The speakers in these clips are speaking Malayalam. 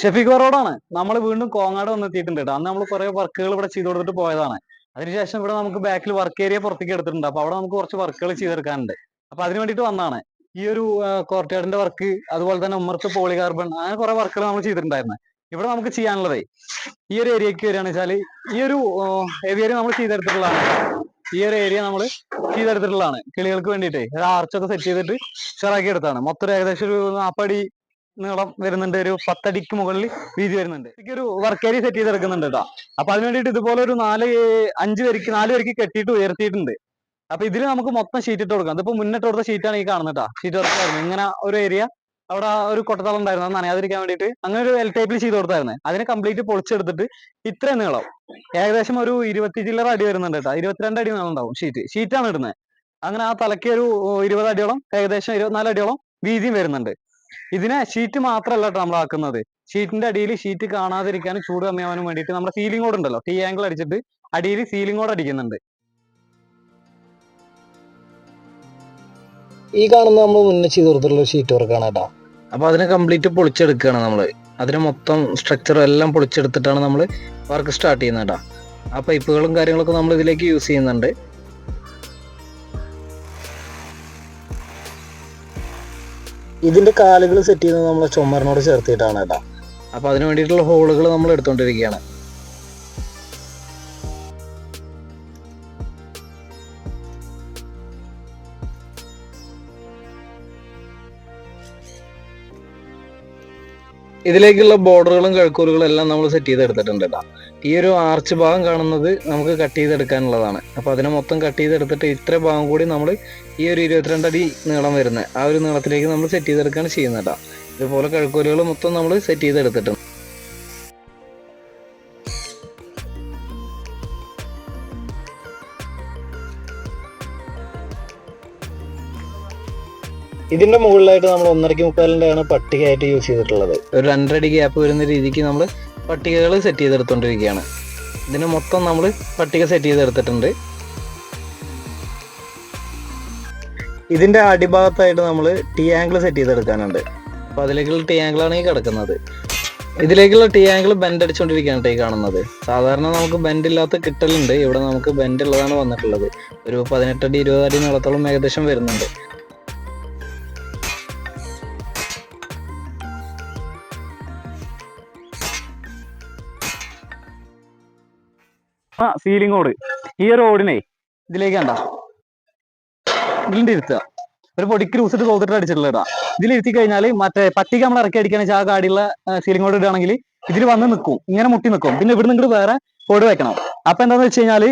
ഷെഫീഖ് റോഡാണ് നമ്മൾ വീണ്ടും കോങ്ങാട് വന്നെത്തിയിട്ടുണ്ട് കേട്ടോ അന്ന് നമ്മൾ കുറെ വർക്കുകൾ ഇവിടെ ചെയ്തു കൊടുത്തിട്ട് പോയതാണ്. അതിനുശേഷം ഇവിടെ നമുക്ക് ബാക്കിൽ വർക്ക് ഏരിയ പുറത്തേക്ക് എടുത്തിട്ടുണ്ട്. അപ്പൊ അവിടെ നമുക്ക് കുറച്ച് വർക്കുകൾ ചെയ്തെടുക്കാനുണ്ട്. അപ്പൊ അതിന് വേണ്ടിയിട്ട് വന്നതാണ്. ഈ ഒരു കോർട്ട്യാർഡിന്റെ വർക്ക് അതുപോലെ തന്നെ ഉമ്മർത്ത് പോളികാർബൺ അങ്ങനെ കുറെ വർക്കുകൾ നമ്മൾ ചെയ്തിട്ടുണ്ടായിരുന്നു. ഇവിടെ നമുക്ക് ചെയ്യാനുള്ളത് ഈ ഒരു ഏരിയക്ക് വരികയാണെന്ന് വെച്ചാൽ ഈ ഒരു ഏരിയ നമ്മൾ ചെയ്തെടുത്തിട്ടുള്ളതാണ്. ഈ ഒരു ഏരിയ നമ്മൾ ചെയ്തെടുത്തിട്ടുള്ളതാണ്. കിളികൾക്ക് വേണ്ടിയിട്ട്. ഒരു ആർച്ചൊക്കെ സെറ്റ് ചെയ്തിട്ട് ഉഷാറാക്കി എടുത്താണ് മൊത്തം ഏകദേശം ഒരു നാപ്പടി നീളം വരുന്നുണ്ട് ഒരു പത്തടിക്ക് മുകളിൽ വീതി വരുന്നുണ്ട്. എനിക്ക് ഒരു വർക്ക് ഏരിയ സെറ്റ് ചെയ്തെടുക്കുന്നുണ്ട് കേട്ടോ അപ്പൊ അതിന് വേണ്ടിട്ട് ഇതുപോലെ ഒരു നാല് അഞ്ച് പേർക്ക് നാല് പേർക്ക് കെട്ടിയിട്ട് ഉയർത്തിയിട്ടുണ്ട്. അപ്പൊ ഇതിൽ നമുക്ക് മൊത്തം ഷീറ്റ് ഇട്ട് കൊടുക്കാം. അതിപ്പോ മുന്നിട്ട് കൊടുത്ത ഷീറ്റാണ് ഈ കാണുന്നത് ഷീറ്റ് വർക്കായിരുന്നു ഇങ്ങനെ ഒരു ഏരിയ അവിടെ ഒരു കൊട്ടത്തളം ഉണ്ടായിരുന്നു അത് നനയാതിരിക്കാൻ വേണ്ടിയിട്ട് അങ്ങനെ ഒരു എൽ ടൈപ്പിൽ ചെയ്ത് കൊടുത്തായിരുന്നു. അതിനെ കംപ്ലീറ്റ് പൊളിച്ചെടുത്തിട്ട് ഇത്രയും നീളം. ഏകദേശം ഒരു ഇരുപത്തി ചില്ലറ അടി വരുന്നുണ്ട് കേട്ടോ ഇരുപത്തിരണ്ട് അടി നീളം ഉണ്ടാവും ഷീറ്റ് ഷീറ്റാണ് ഇടുന്നത്. അങ്ങനെ ആ തലയ്ക്ക് ഒരു ഇരുപത് അടിയോളം ഏകദേശം ഇരുപത്തിനാല് അടിയോളം വീതിയും വരുന്നുണ്ട്. ഇതിനെ ഷീറ്റ് മാത്രമല്ല കേട്ടോ നമ്മൾ ആക്കുന്നത്. ഷീറ്റിന്റെ അടിയിൽ ഷീറ്റ് കാണാതിരിക്കാൻ ചൂട് കമ്മിയാവാനും വേണ്ടിയിട്ട് നമ്മുടെ സീലിംഗ് കോഡ് ഉണ്ടല്ലോ ടീ ആംഗിൾ അടിച്ചിട്ട് അടിയിൽ സീലിംഗ് കോഡ് അടിക്കുന്നുണ്ട്. ഈ കാണുന്ന നമ്മൾ മുന്നേ ചെയ്ത് കൊടുത്തിട്ടുള്ള ഷീറ്റ് വർക്കാണ് കേട്ടോ. അപ്പൊ അതിനെ കംപ്ലീറ്റ് പൊളിച്ചെടുക്കുകയാണ് നമ്മൾ അതിനെ മൊത്തം സ്ട്രക്ചർ എല്ലാം പൊളിച്ചെടുത്തിട്ടാണ് നമ്മൾ വർക്ക് സ്റ്റാർട്ട് ചെയ്യുന്നത് കേട്ടോ. ആ പൈപ്പുകളും കാര്യങ്ങളൊക്കെ നമ്മൾ ഇതിലേക്ക് യൂസ് ചെയ്യുന്നുണ്ട്. ഇതിന്റെ കാലുകൾ സെറ്റ് ചെയ്യുന്നത് നമ്മൾ ചുമരിനോട് ചേർത്തിട്ടാണ് കേട്ടോ. അപ്പോൾ അതിന് വേണ്ടിയിട്ടുള്ള ഹോളുകൾ നമ്മൾ എടുത്തുകൊണ്ടിരിക്കുകയാണ് ഇതിലേക്കുള്ള ബോർഡറുകളും കഴക്കൂറുകളും എല്ലാം നമ്മൾ സെറ്റ് ചെയ്തെടുത്തിട്ടുണ്ട് കേട്ടോ ഈ ഒരു ആർച്ച് ഭാഗം കാണുന്നത് നമുക്ക് കട്ട് ചെയ്തെടുക്കാനുള്ളതാണ്. അപ്പോൾ അതിനെ മൊത്തം കട്ട് ചെയ്തെടുത്തിട്ട് ഇത്ര ഭാഗം കൂടി നമ്മൾ ഈ ഒരു ഇരുപത്തിരണ്ട് അടി നീളം വരുന്നത് ആ ഒരു നീളത്തിലേക്ക് നമ്മൾ സെറ്റ് ചെയ്തെടുക്കുകയാണ് ചെയ്യുന്നത് ഇതുപോലെ കഴുക്കൂലുകൾ മൊത്തം നമ്മൾ സെറ്റ് ചെയ്തെടുത്തിട്ടുണ്ട്. ഇതിന്റെ മുകളിലായിട്ട് നമ്മൾ ഒന്നരക്ക് മുപ്പതിലാണ് പട്ടികയായിട്ട് യൂസ് ചെയ്തിട്ടുള്ളത്. ഒരു രണ്ടടി ഗ്യാപ്പ് വരുന്ന രീതിക്ക് നമ്മൾ പട്ടികകൾ സെറ്റ് ചെയ്തെടുത്തോണ്ടിരിക്കുകയാണ് ഇതിന് മൊത്തം നമ്മൾ പട്ടിക സെറ്റ് ചെയ്തെടുത്തിട്ടുണ്ട്. ഇതിന്റെ അടിഭാഗത്തായിട്ട് നമ്മൾ ടി ആംഗിൾ സെറ്റ് ചെയ്തെടുക്കാനുണ്ട്. അപ്പോൾ അതിലേക്കുള്ള ടി ആംഗിളാണ് ഈ കിടക്കുന്നത്. ഇതിലേക്കുള്ള ടി ആംഗിൾ ബെൻഡ് അടിച്ചുകൊണ്ടിരിക്കുകയാണ് ഈ കാണുന്നത്. സാധാരണ നമുക്ക് ബെൻഡ് ഇല്ലാത്ത കിട്ടലുണ്ട്. ഇവിടെ നമുക്ക് ബെൻഡ് ഉള്ളതാണ് വന്നിട്ടുള്ളത്. ഒരു പതിനെട്ടടി ഇരുപത് അടി നീളത്തോളം ഏകദേശം വരുന്നുണ്ട്. ആ സീലിംഗ് ഓട്. ഈ ഓടിനെ ഇതിലേക്ക് കണ്ട. ഇതിലിന്റെ ഇരുത്തുക ഒരു പൊടിക്ക് ലൂസിട്ട് തോത്തിട്ട് അടിച്ചിട്ടുള്ള ഇടാം ഇതിലിരുത്തി കഴിഞ്ഞാൽ മറ്റേ പട്ടിക നമ്മൾ ഇറക്കി അടിക്കുകയാണെന്ന് വെച്ചാൽ ആ ഗാഡിയുള്ള സീലിംഗ് ഓട് ഇടുകയാണെങ്കിൽ ഇതിൽ വന്ന് നിൽക്കും ഇങ്ങനെ മുട്ടി നിൽക്കും പിന്നെ ഇവിടെ നിങ്ങൾ വേറെ കോഡ് വെക്കണം. അപ്പൊ എന്താന്ന് വെച്ച് കഴിഞ്ഞാൽ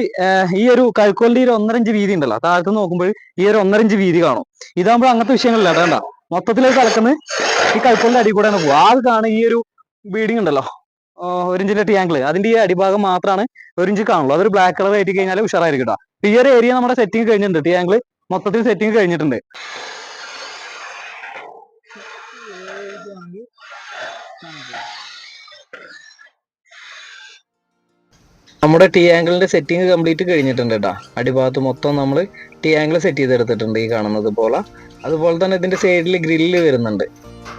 ഈ ഒരു കഴുക്കോലിന്റെ ഒരു ഒന്നരഞ്ച് വീതി ഉണ്ടല്ലോ താഴത്ത് നോക്കുമ്പോൾ ഈ ഒരു ഒന്നരഞ്ച് വീതി കാണും. ഇതാകുമ്പോൾ അങ്ങനത്തെ വിഷയങ്ങളില്ല വേണ്ട. മൊത്തത്തിലേക്ക് കലക്കുന്നത് ഈ കഴുക്കോലിന്റെ അടി കൂടെയാണ് പോകുക ആ കാണും ഈ ഒരു ബീഡിങ് ഉണ്ടല്ലോ ഒരു ഇഞ്ചിന്റെ ടിയാങ്കിൾ അതിന്റെ ഈ അടിഭാഗം മാത്രമാണ് ഒരു ഇഞ്ച് കാണുള്ളൂ. അതൊരു ബ്ലാക്ക് കളർ ആയിട്ട് കഴിഞ്ഞാൽ ഉഷാറായിരിക്കും കേട്ടോ ഈ ഒരു ഏരിയ നമ്മുടെ സെറ്റിംഗ് കഴിഞ്ഞിട്ടുണ്ട്. ടിയാങ്കിൾ മൊത്തത്തിൽ സെറ്റിംഗ് കഴിഞ്ഞിട്ടുണ്ട്. നമ്മുടെ ടി ആംഗിളിന്റെ സെറ്റിംഗ് കംപ്ലീറ്റ് കഴിഞ്ഞിട്ടുണ്ട് കേട്ടോ അടിഭാഗത്ത് മൊത്തം നമ്മൾ ടി ആംഗിൾ സെറ്റ് ചെയ്തെടുത്തിട്ടുണ്ട് ഈ കാണുന്നത് പോലെ. അതുപോലെ തന്നെ ഇതിന്റെ സൈഡിൽ ഗ്രില്ല് വരുന്നുണ്ട്.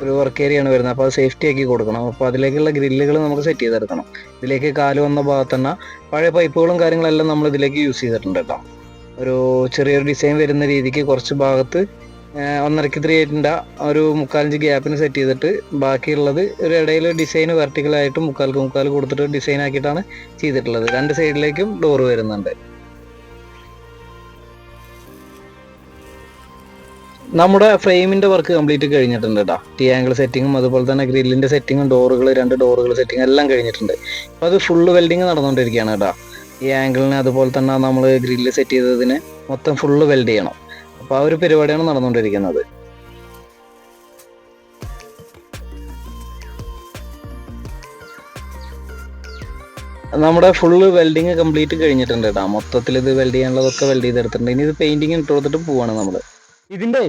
ഒരു വർക്ക് ഏരിയ ആണ് വരുന്നത്. അപ്പോൾ അത് സേഫ്റ്റി ആക്കി കൊടുക്കണം. അപ്പോൾ അതിലേക്കുള്ള ഗ്രില്ലുകൾ നമുക്ക് സെറ്റ് ചെയ്തെടുക്കണം. ഇതിലേക്ക് കാൽ വന്ന ഭാഗത്ത് തന്നെ പഴയ പൈപ്പുകളും കാര്യങ്ങളെല്ലാം നമ്മൾ ഇതിലേക്ക് യൂസ് ചെയ്തിട്ടുണ്ട് കേട്ടോ ഒരു ചെറിയൊരു ഡിസൈൻ വരുന്ന രീതിക്ക് കുറച്ച് ഭാഗത്ത് ഒന്നരക്ക് ത്രീ എയ്റ്റിന്റെ ഒരു മുക്കാലഞ്ച് ഗ്യാപ്പിന് സെറ്റ് ചെയ്തിട്ട് ബാക്കിയുള്ളത് ഒരു ഇടയിൽ ഡിസൈൻ വെർട്ടിക്കലായിട്ട് മുക്കാൽക്ക് മുക്കാൽ കൊടുത്തിട്ട് ഡിസൈൻ ആക്കിയിട്ടാണ് ചെയ്തിട്ടുള്ളത്. രണ്ട് സൈഡിലേക്കും ഡോർ വരുന്നുണ്ട്. നമ്മുടെ ഫ്രെയിമിന്റെ വർക്ക് കംപ്ലീറ്റ് കഴിഞ്ഞിട്ടുണ്ട് കേട്ടോ ടി ആംഗിൾ സെറ്റിങ്ങും അതുപോലെ തന്നെ ഗ്രില്ലിന്റെ സെറ്റിങ്ങും ഡോറുകൾ രണ്ട് ഡോറുകൾ സെറ്റിംഗ് എല്ലാം കഴിഞ്ഞിട്ടുണ്ട്. അപ്പോൾ അത് ഫുള്ള് വെൽഡിങ് നടന്നുകൊണ്ടിരിക്കുകയാണ് കേട്ടോ ഈ ആംഗിളിനെ അതുപോലെ തന്നെ നമ്മൾ ഗ്രില്ല് സെറ്റ് ചെയ്തതിന് മൊത്തം ഫുള്ള് വെൽഡ് ചെയ്യണം. അപ്പോൾ ആ ഒരു പരിപാടിയാണ് നടന്നുകൊണ്ടിരിക്കുന്നത്. നമ്മുടെ ഫുള്ള് വെൽഡിങ് കംപ്ലീറ്റ് കഴിഞ്ഞിട്ടുണ്ട് കേട്ടോ മൊത്തത്തിൽ ഇത് വെൽഡ് ചെയ്യാനുള്ളതൊക്കെ വെൽഡ് ചെയ്തെടുത്തിട്ടുണ്ട്. ഇനി ഇത് പെയിന്റിങ് ഇട്ട് കൊടുത്തിട്ട് പോവാണ് നമ്മൾ ഇതിന്റെ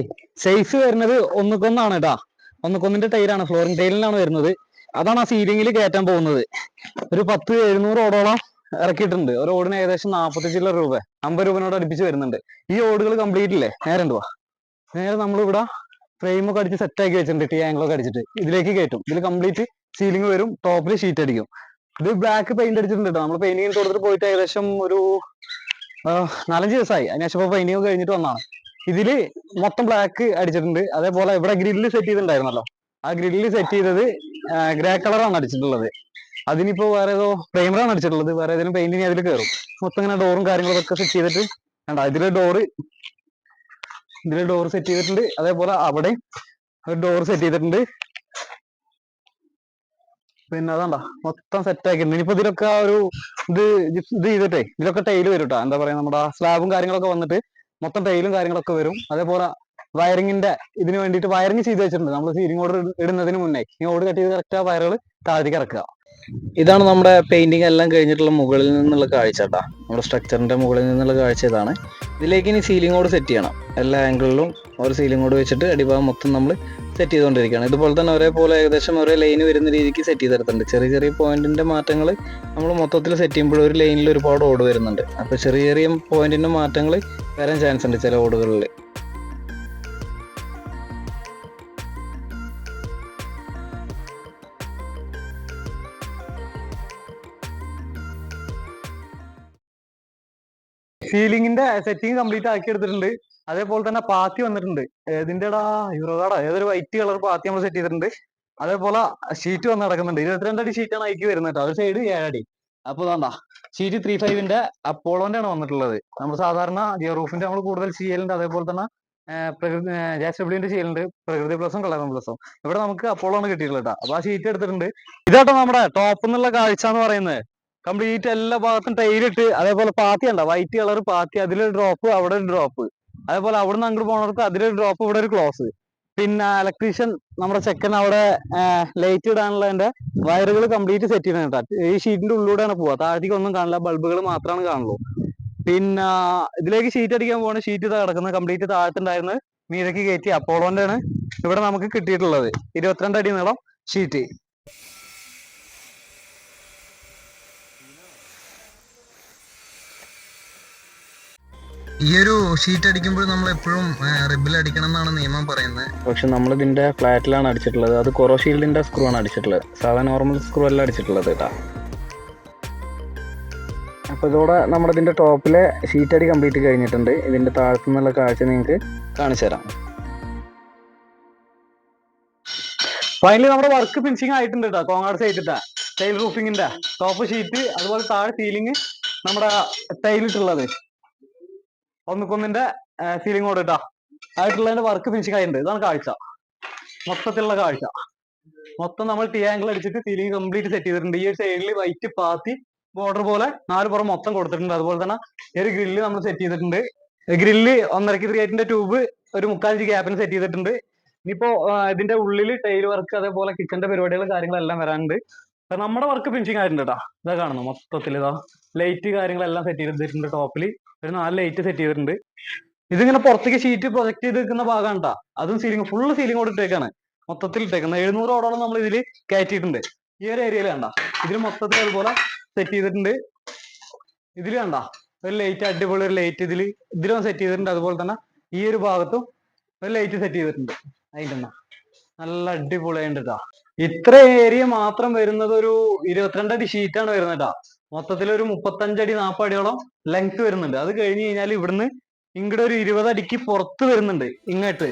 സൈസ് വരുന്നത് ഒന്നുകൊന്നാണ് കേട്ടാ ഒന്നുകൊന്നിന്റെ ടൈലാണ് ഫ്ലോറിംഗ് ടൈലിനാണ് വരുന്നത്. അതാണ് ആ സീലിംഗിൽ കയറ്റാൻ പോകുന്നത്. ഒരു പത്ത് എഴുന്നൂറ് ഓടോളം ഇറക്കിയിട്ടുണ്ട്. ഒരു ഓടിന് ഏകദേശം നാൽപ്പത്തി ചില്ലറ രൂപ അമ്പത് രൂപനോട് അടുപ്പിച്ച് വരുന്നുണ്ട്. ഈ ഓടുകൾ കംപ്ലീറ്റ് ഇല്ലേ? നേരെ എന്തുവാ? നേരെ നമ്മളിവിടെ ഫ്രെയിം ഒക്കെ അടിച്ച് സെറ്റ് ആക്കി വെച്ചിട്ടുണ്ട് ടി ആംഗിളൊക്കെ അടിച്ചിട്ട്. ഇതിലേക്ക് കയറ്റും ഇതിൽ കംപ്ലീറ്റ് സീലിംഗ് വരും ടോപ്പിൽ ഷീറ്റ് അടിക്കും. ഇത് ബ്ലാക്ക് പെയിന്റ് അടിച്ചിട്ടുണ്ട് കേട്ടോ നമ്മൾ പെയിന്റിങ് കൊടുത്തിട്ട് പോയിട്ട് ഏകദേശം ഒരു നാലഞ്ച് ദിവസമായി അതിനുശേഷം പെയിന്റിങ് കഴിഞ്ഞിട്ട് വന്നതാണ്. ഇതിൽ മൊത്തം ബ്ലാക്ക് അടിച്ചിട്ടുണ്ട്. അതേപോലെ ഇവിടെ ഗ്രില്ല് സെറ്റ് ചെയ്തിട്ടുണ്ടായിരുന്നല്ലോ. ആ ഗ്രില്ല് സെറ്റ് ചെയ്തത് ഗ്രേ കളറാണ് അടിച്ചിട്ടുള്ളത്. അതിനിപ്പോ വേറെ ഏതോ പ്രൈമറാണ് അടിച്ചിട്ടുള്ളത്. വേറെ ഏതെങ്കിലും പെയിന്റിങ് അതിൽ കയറും മൊത്തം ഇങ്ങനെ ഡോറും കാര്യങ്ങളും ഒക്കെ സെറ്റ് ചെയ്തിട്ട് കണ്ട? ഇതിലെ ഡോറ് ഇതിലെ ഡോർ സെറ്റ് ചെയ്തിട്ടുണ്ട്. അതേപോലെ അവിടെ ഒരു ഡോർ സെറ്റ് ചെയ്തിട്ടുണ്ട്. പിന്നെ അതാണ്ട മൊത്തം സെറ്റ് ആക്കിയിട്ടുണ്ട്. ഇനിയിപ്പോ ഇതിലൊക്കെ ഒരു ഇത് ഇത് ചെയ്തിട്ടേ ഇതിലൊക്കെ ടൈൽ വരും കേട്ടോ എന്താ പറയാ നമ്മുടെ സ്ലാബും കാര്യങ്ങളൊക്കെ വന്നിട്ട് മൊത്തം ടൈലും കാര്യങ്ങളൊക്കെ വരും. അതേപോലെ വയറിങ്ങിന്റെ ഇതിന് വേണ്ടിയിട്ട് വയറിങ് ചെയ്ത് വെച്ചിട്ടുണ്ട്. നമ്മൾ സീലിംഗ് ഓർഡർ ഇടുന്നതിന് മുന്നേ. ഈ ഓർഡർ കട്ട് ചെയ്ത് കറക്റ്റ് ആ വയറുകൾ താഴത്തേക്ക് ഇറക്കുക. ഇതാണ് നമ്മുടെ പെയിന്റിംഗ് എല്ലാം കഴിഞ്ഞിട്ടുള്ള മുകളിൽ നിന്നുള്ള കാഴ്ച കേട്ടോ. നമ്മുടെ സ്ട്രക്ചറിന്റെ മുകളിൽ നിന്നുള്ള കാഴ്ച ഇതാണ്. ഇതിലേക്ക് ഇനി സീലിംഗ് ഓട് സെറ്റ് ചെയ്യണം. എല്ലാ ആംഗിളിലും ഒരു സീലിംഗ് ഓട് വെച്ചിട്ട് അടിഭാഗം മൊത്തം നമ്മൾ സെറ്റ് ചെയ്തുകൊണ്ടിരിക്കുകയാണ്. ഇതുപോലെ തന്നെ ഒരേപോലെ ഏകദേശം ഒരേ ലൈൻ വരുന്ന രീതിക്ക് സെറ്റ് ചെയ്തെടുത്തിട്ടുണ്ട്. ചെറിയ ചെറിയ പോയിന്റിന്റെ മാറ്റങ്ങൾ നമ്മൾ മൊത്തത്തിൽ സെറ്റ് ചെയ്യുമ്പോൾ ഒരു ലൈനിൽ ഒരുപാട് ഓട് വരുന്നുണ്ട്. അപ്പോൾ ചെറിയ ചെറിയ പോയിന്റിന്റെ മാറ്റങ്ങൾ വരാൻ ചാൻസ് ഉണ്ട് ചില ഓടുകളിൽ സീലിംഗിന്റെ സെറ്റിംഗ് കംപ്ലീറ്റ് ആക്കി എടുത്തിട്ടുണ്ട്. അതേപോലെ തന്നെ പാത്തി വന്നിട്ടുണ്ട്. ഇതിന്റെ യൂറോകാട ഏതൊരു വൈറ്റ് കളർ പാത്തി നമ്മൾ സെറ്റ് ചെയ്തിട്ടുണ്ട്. അതേപോലെ ഷീറ്റ് വന്ന് നടക്കുന്നുണ്ട്. ഇരുപത്തിരണ്ട് അടി ഷീറ്റാണ് ഐക്ക് വരുന്നത് കേട്ടോ. ഒരു സൈഡ് ഏഴടി അപ്പൊ ഇതാണ്ടാ. ഷീറ്റ് ത്രീ ഫൈവിന്റെ അപ്പോളോന്റെ ആണ് വന്നിട്ടുള്ളത്. നമ്മൾ സാധാരണ ജിയോ റൂഫിന്റെ നമ്മൾ കൂടുതൽ ചെയ്യലുണ്ട്. അതേപോലെ തന്നെ പ്രകൃതി ചെയ്യലുണ്ട്. പ്രകൃതി പ്ലസും കളർ പ്ലസും ഇവിടെ നമുക്ക് അപ്പോളോ ആണ് കിട്ടിയിട്ടുള്ളത് കേട്ടോ. അപ്പൊ ആ ഷീറ്റ് എടുത്തിട്ടുണ്ട്. ഇതാട്ടോ നമ്മുടെ ടോപ്പ് എന്നുള്ള കാഴ്ച എന്ന് പറയുന്നത്. കംപ്ലീറ്റ് എല്ലാ ഭാഗത്തും ടൈലിട്ട് അതേപോലെ പാത്തി ഉണ്ടോ വൈറ്റ് കളർ പാത്തി അതിലൊരു ഡ്രോപ്പ് അവിടെ ഒരു ഡ്രോപ്പ് അതേപോലെ അവിടെ നിന്ന് അങ്ങോട്ട് പോണവർക്ക് അതിലൊരു ഡ്രോപ്പ് ഇവിടെ ഒരു ക്ലോസ് പിന്നെ ഇലക്ട്രീഷ്യൻ നമ്മുടെ ചെക്കൻ അവിടെ ലൈറ്റ് ഇടാനുള്ളതിന്റെ വയറുകൾ കംപ്ലീറ്റ് സെറ്റ് ചെയ്യുന്നത് ഈ ഷീറ്റിന്റെ ഉള്ളിലൂടെയാണ് പോവുക താഴത്തേക്ക് ഒന്നും കാണില്ല. ബൾബുകൾ മാത്രമാണ് കാണുള്ളൂ. പിന്നെ ഇതിലേക്ക് ഷീറ്റ് അടിക്കാൻ പോകുന്ന ഷീറ്റ് ഇതാ കിടക്കുന്നത്. കംപ്ലീറ്റ് താഴത്തുണ്ടായിരുന്നു മീതക്ക് കയറ്റി അപ്പോളോന്റെ ആണ് ഇവിടെ നമുക്ക് കിട്ടിയിട്ടുള്ളത്. ഇരുപത്തിരണ്ട് അടി നീളം ഷീറ്റ് ഈ ഒരു ഷീറ്റ് അടിക്കുമ്പോൾ നമ്മൾ എപ്പോഴും റിബിൽ അടിക്കണം എന്നാണ് നിയമം പറയുന്നത്. പക്ഷെ നമ്മൾ ഇതിന്റെ ഫ്ലാറ്റിലാണ് അടിച്ചിട്ടുള്ളത്. അത് കൊറോ ഷീൽഡിന്റെ സ്ക്രൂ ആണ് അടിച്ചിട്ടുള്ളത്. സാധാ നോർമൽ സ്ക്രൂ അല്ല അടിച്ചിട്ടുള്ളത് കേട്ടാ. അപ്പോൾ ഇതോടെ നമ്മുടെ ഇതിന്റെ ടോപ്പിലെ ഷീറ്റ് അടി കംപ്ലീറ്റ് കഴിഞ്ഞിട്ടുണ്ട്. ഇതിന്റെ താഴത്തു നിന്നുള്ള കാഴ്ച നിങ്ങൾക്ക് കാണിച്ചു തരാം. ഫൈനലി നമ്മുടെ വർക്ക് ഫിനിഷിംഗ് ആയിട്ടുണ്ട് കേട്ടോ കോങ്ങാട് സൈറ്റിട്ട ടൈൽ റൂഫിങ്ങിന്റെ ടോപ്പ് ഷീറ്റ് അതുപോലെ താഴെ സീലിംഗ് നമ്മുടെ ടൈലിട്ടുള്ളത് ഒന്നുക്കൊന്നിന്റെ സീലിംഗ് കൂടെ ഇട്ടാ ആയിട്ടുള്ളതിന്റെ വർക്ക് ഫിനിഷ് ആയിട്ടുണ്ട് ഇതാണ് കാഴ്ച. മൊത്തത്തിലുള്ള കാഴ്ച. മൊത്തം നമ്മൾ ടി ആംഗിൾ അടിച്ചിട്ട് സീലിംഗ് കംപ്ലീറ്റ് സെറ്റ് ചെയ്തിട്ടുണ്ട്. ഈ ഒരു സൈഡിൽ വൈറ്റ് പാത്തി ബോർഡർ പോലെ നാല് പുറം മൊത്തം കൊടുത്തിട്ടുണ്ട്. അതുപോലെ തന്നെ ഒരു ഗ്രില്ല് നമ്മൾ സെറ്റ് ചെയ്തിട്ടുണ്ട്. ഗ്രില്ല് ഒന്നരക്ക് ത്രീ ട്യൂബ് ഒരു മുക്കാൽ ഇഞ്ച് ഗ്യാപ്പിന് സെറ്റ് ചെയ്തിട്ടുണ്ട്. ഇനിയിപ്പോ ഇതിന്റെ ഉള്ളിൽ ടൈൽ വർക്ക് അതേപോലെ കിച്ചന്റെ പരിപാടികൾ കാര്യങ്ങളെല്ലാം വരാനുണ്ട്. നമ്മുടെ വർക്ക് ഫിനിഷിംഗ് ആയിട്ടുണ്ട് കേട്ടോ ഇതാ കാണുന്നു മൊത്തത്തിൽ ഇതാ. ലൈറ്റ് കാര്യങ്ങളെല്ലാം സെറ്റ് ചെയ്തിട്ടുണ്ട് ടോപ്പിൽ ഒരു നാല് ലൈറ്റ് സെറ്റ് ചെയ്തിട്ടുണ്ട്. ഇതിങ്ങനെ പുറത്തേക്ക് ഷീറ്റ് പ്രൊജക്ട് ചെയ്ത് നിൽക്കുന്ന ഭാഗമാണ് കേട്ടോ അതും സീലിംഗ് ഫുൾ സീലിംഗ് കൊണ്ട് ഇട്ടേക്കാണ്. മൊത്തത്തിൽ ഇട്ടേക്കുന്നത് എഴുന്നൂറ് ഓടോളം നമ്മൾ ഇതിൽ കയറ്റിയിട്ടുണ്ട്. ഈ ഒരു ഏരിയയിൽ കണ്ട. ഇതിൽ മൊത്തത്തിൽ അതുപോലെ സെറ്റ് ചെയ്തിട്ടുണ്ട്. ഇതിൽ കണ്ട. ഒരു ലൈറ്റ് അടിപൊളി ഒരു ലൈറ്റ് ഇതിൽ ഇതിലും സെറ്റ് ചെയ്തിട്ടുണ്ട്. അതുപോലെ തന്നെ ഈ ഒരു ഭാഗത്തും ഒരു ലൈറ്റ് സെറ്റ് ചെയ്തിട്ടുണ്ട്. അതിന്റെ നല്ല അടിപൊളിയായിട്ട് ട്ടാ. ഇത്ര ഏരിയ മാത്രം വരുന്നത് ഒരു ഇരുപത്തിരണ്ടടി ഷീറ്റാണ് വരുന്നത് കേട്ടാ മൊത്തത്തിൽ ഒരു മുപ്പത്തഞ്ചടി നാപ്പടിയോളം ലെങ്ത് വരുന്നുണ്ട്. അത് കഴിഞ്ഞ് കഴിഞ്ഞാൽ ഇവിടുന്ന് ഇങ്ങോട്ട് ഒരു ഇരുപത് അടിക്ക് പുറത്ത് വരുന്നുണ്ട് ഇങ്ങോട്ട്.